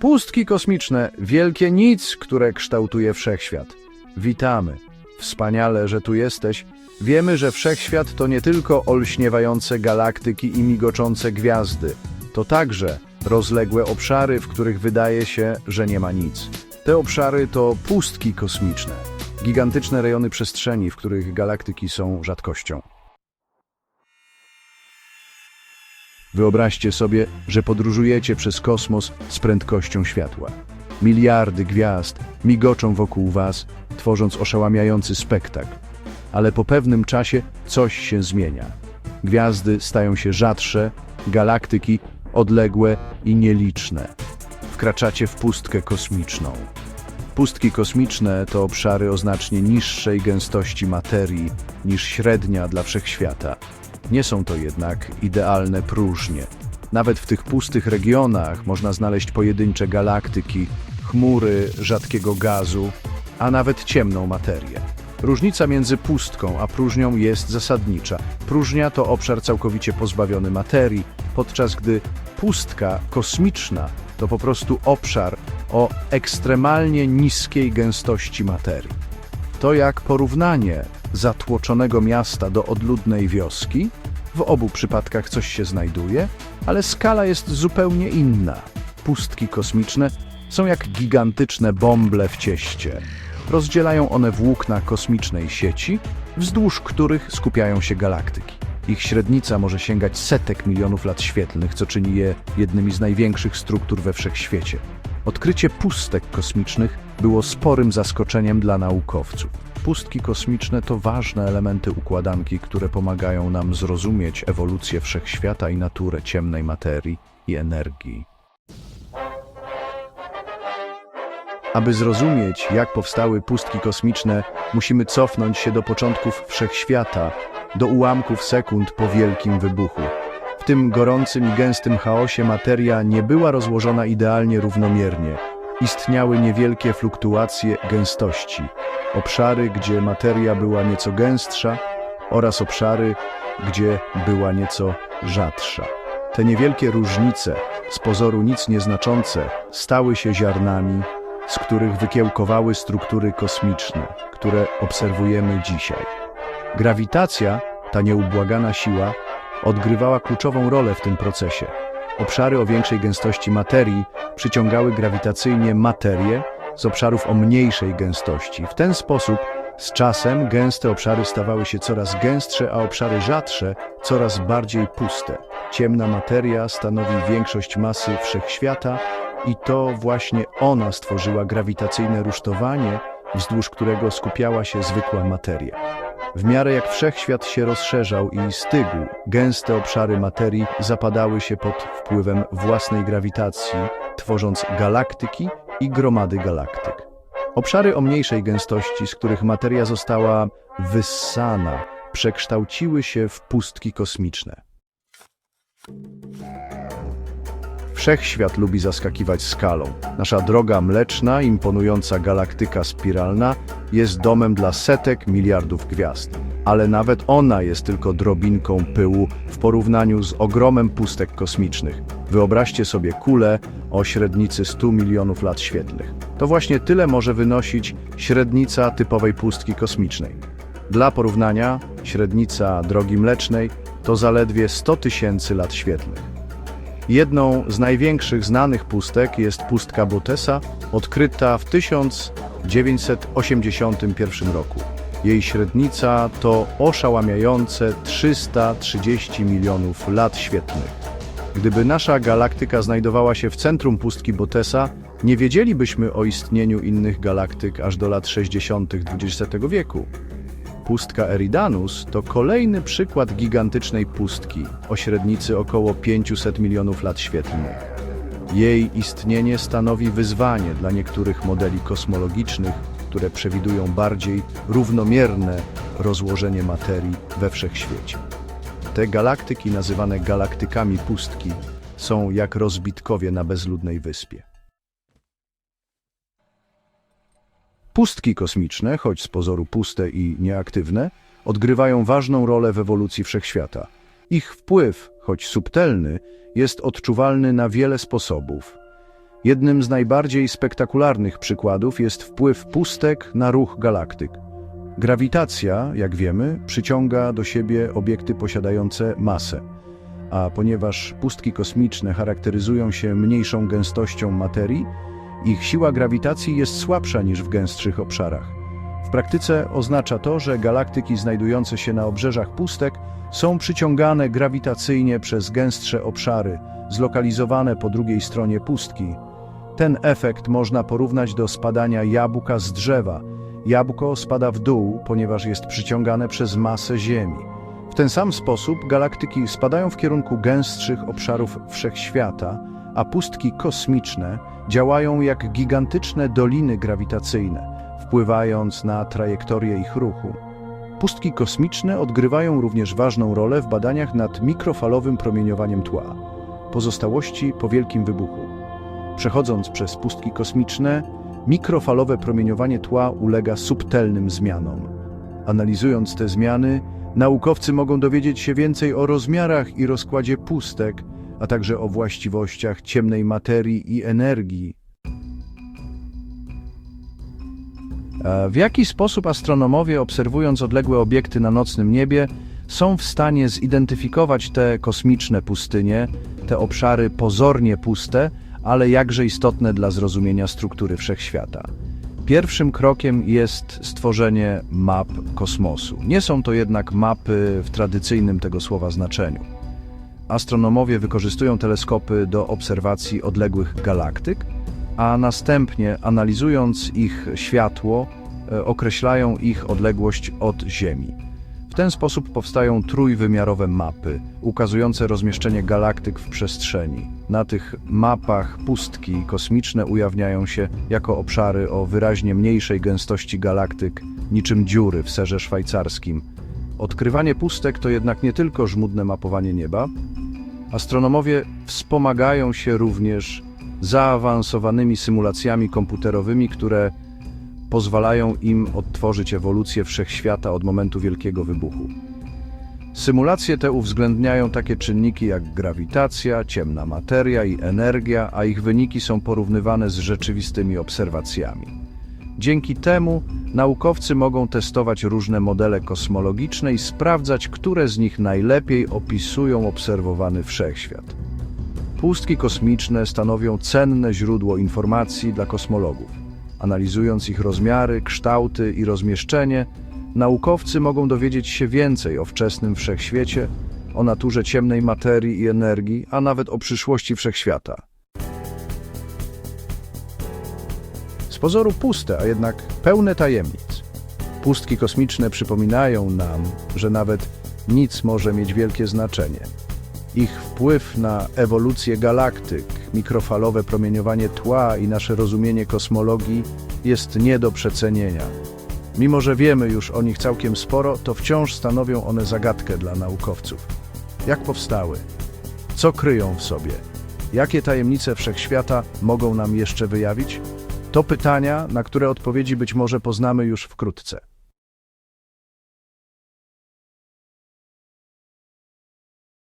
Pustki kosmiczne, wielkie nic, które kształtuje wszechświat. Witamy. Wspaniale, że tu jesteś. Wiemy, że wszechświat to nie tylko olśniewające galaktyki i migoczące gwiazdy. To także rozległe obszary, w których wydaje się, że nie ma nic. Te obszary to pustki kosmiczne. Gigantyczne rejony przestrzeni, w których galaktyki są rzadkością. Wyobraźcie sobie, że podróżujecie przez kosmos z prędkością światła. Miliardy gwiazd migoczą wokół was, tworząc oszałamiający spektakl. Ale po pewnym czasie coś się zmienia. Gwiazdy stają się rzadsze, galaktyki odległe i nieliczne. Wkraczacie w pustkę kosmiczną. Pustki kosmiczne to obszary o znacznie niższej gęstości materii niż średnia dla wszechświata. Nie są to jednak idealne próżnie. Nawet w tych pustych regionach można znaleźć pojedyncze galaktyki, chmury rzadkiego gazu, a nawet ciemną materię. Różnica między pustką a próżnią jest zasadnicza. Próżnia to obszar całkowicie pozbawiony materii, podczas gdy pustka kosmiczna to po prostu obszar o ekstremalnie niskiej gęstości materii. To jak porównanie zatłoczonego miasta do odludnej wioski. W obu przypadkach coś się znajduje, ale skala jest zupełnie inna. Pustki kosmiczne są jak gigantyczne bąble w cieście. Rozdzielają one włókna kosmicznej sieci, wzdłuż których skupiają się galaktyki. Ich średnica może sięgać setek milionów lat świetlnych, co czyni je jednymi z największych struktur we wszechświecie. Odkrycie pustek kosmicznych było sporym zaskoczeniem dla naukowców. Pustki kosmiczne to ważne elementy układanki, które pomagają nam zrozumieć ewolucję wszechświata i naturę ciemnej materii i energii. Aby zrozumieć, jak powstały pustki kosmiczne, musimy cofnąć się do początków wszechświata, do ułamków sekund po wielkim wybuchu. W tym gorącym i gęstym chaosie materia nie była rozłożona idealnie równomiernie. Istniały niewielkie fluktuacje gęstości, obszary, gdzie materia była nieco gęstsza oraz obszary, gdzie była nieco rzadsza. Te niewielkie różnice, z pozoru nic nieznaczące, stały się ziarnami, z których wykiełkowały struktury kosmiczne, które obserwujemy dzisiaj. Grawitacja, ta nieubłagana siła, odgrywała kluczową rolę w tym procesie. Obszary o większej gęstości materii przyciągały grawitacyjnie materię z obszarów o mniejszej gęstości. W ten sposób z czasem gęste obszary stawały się coraz gęstsze, a obszary rzadsze coraz bardziej puste. Ciemna materia stanowi większość masy wszechświata i to właśnie ona stworzyła grawitacyjne rusztowanie, wzdłuż którego skupiała się zwykła materia. W miarę jak wszechświat się rozszerzał i stygł, gęste obszary materii zapadały się pod wpływem własnej grawitacji, tworząc galaktyki i gromady galaktyk. Obszary o mniejszej gęstości, z których materia została wyssana, przekształciły się w pustki kosmiczne. Wszechświat lubi zaskakiwać skalą. Nasza droga mleczna, imponująca galaktyka spiralna jest domem dla setek miliardów gwiazd. Ale nawet ona jest tylko drobinką pyłu w porównaniu z ogromem pustek kosmicznych. Wyobraźcie sobie kulę o średnicy 100 milionów lat świetlnych. To właśnie tyle może wynosić średnica typowej pustki kosmicznej. Dla porównania, średnica drogi mlecznej to zaledwie 100 tysięcy lat świetlnych. Jedną z największych znanych pustek jest pustka Botesa, odkryta w 1981 roku. Jej średnica to oszałamiające 330 milionów lat świetlnych. Gdyby nasza galaktyka znajdowała się w centrum pustki Botesa, nie wiedzielibyśmy o istnieniu innych galaktyk aż do lat 60. XX wieku. Pustka Eridanus to kolejny przykład gigantycznej pustki o średnicy około 500 milionów lat świetlnych. Jej istnienie stanowi wyzwanie dla niektórych modeli kosmologicznych, które przewidują bardziej równomierne rozłożenie materii we wszechświecie. Te galaktyki, nazywane galaktykami pustki, są jak rozbitkowie na bezludnej wyspie. Pustki kosmiczne, choć z pozoru puste i nieaktywne, odgrywają ważną rolę w ewolucji wszechświata. Ich wpływ, choć subtelny, jest odczuwalny na wiele sposobów. Jednym z najbardziej spektakularnych przykładów jest wpływ pustek na ruch galaktyk. Grawitacja, jak wiemy, przyciąga do siebie obiekty posiadające masę, a ponieważ pustki kosmiczne charakteryzują się mniejszą gęstością materii, ich siła grawitacji jest słabsza niż w gęstszych obszarach. W praktyce oznacza to, że galaktyki znajdujące się na obrzeżach pustek są przyciągane grawitacyjnie przez gęstsze obszary, zlokalizowane po drugiej stronie pustki. Ten efekt można porównać do spadania jabłka z drzewa. Jabłko spada w dół, ponieważ jest przyciągane przez masę Ziemi. W ten sam sposób galaktyki spadają w kierunku gęstszych obszarów wszechświata, a pustki kosmiczne działają jak gigantyczne doliny grawitacyjne, wpływając na trajektorię ich ruchu. Pustki kosmiczne odgrywają również ważną rolę w badaniach nad mikrofalowym promieniowaniem tła, pozostałości po wielkim wybuchu. Przechodząc przez pustki kosmiczne, mikrofalowe promieniowanie tła ulega subtelnym zmianom. Analizując te zmiany, naukowcy mogą dowiedzieć się więcej o rozmiarach i rozkładzie pustek, a także o właściwościach ciemnej materii i energii. W jaki sposób astronomowie, obserwując odległe obiekty na nocnym niebie, są w stanie zidentyfikować te kosmiczne pustynie, te obszary pozornie puste, ale jakże istotne dla zrozumienia struktury wszechświata? Pierwszym krokiem jest stworzenie map kosmosu. Nie są to jednak mapy w tradycyjnym tego słowa znaczeniu. Astronomowie wykorzystują teleskopy do obserwacji odległych galaktyk, a następnie analizując ich światło, e, określają ich odległość od Ziemi. W ten sposób powstają trójwymiarowe mapy, ukazujące rozmieszczenie galaktyk w przestrzeni. Na tych mapach pustki kosmiczne ujawniają się jako obszary o wyraźnie mniejszej gęstości galaktyk, niczym dziury w serze szwajcarskim. Odkrywanie pustek to jednak nie tylko żmudne mapowanie nieba. Astronomowie wspomagają się również zaawansowanymi symulacjami komputerowymi, które pozwalają im odtworzyć ewolucję wszechświata od momentu Wielkiego Wybuchu. Symulacje te uwzględniają takie czynniki jak grawitacja, ciemna materia i energia, a ich wyniki są porównywane z rzeczywistymi obserwacjami. Dzięki temu naukowcy mogą testować różne modele kosmologiczne i sprawdzać, które z nich najlepiej opisują obserwowany wszechświat. Pustki kosmiczne stanowią cenne źródło informacji dla kosmologów. Analizując ich rozmiary, kształty i rozmieszczenie, naukowcy mogą dowiedzieć się więcej o wczesnym wszechświecie, o naturze ciemnej materii i energii, a nawet o przyszłości wszechświata. Pozoru puste, a jednak pełne tajemnic. Pustki kosmiczne przypominają nam, że nawet nic może mieć wielkie znaczenie. Ich wpływ na ewolucję galaktyk, mikrofalowe promieniowanie tła i nasze rozumienie kosmologii jest nie do przecenienia. Mimo, że wiemy już o nich całkiem sporo, to wciąż stanowią one zagadkę dla naukowców. Jak powstały? Co kryją w sobie? Jakie tajemnice wszechświata mogą nam jeszcze wyjawić? To pytania, na które odpowiedzi być może poznamy już wkrótce.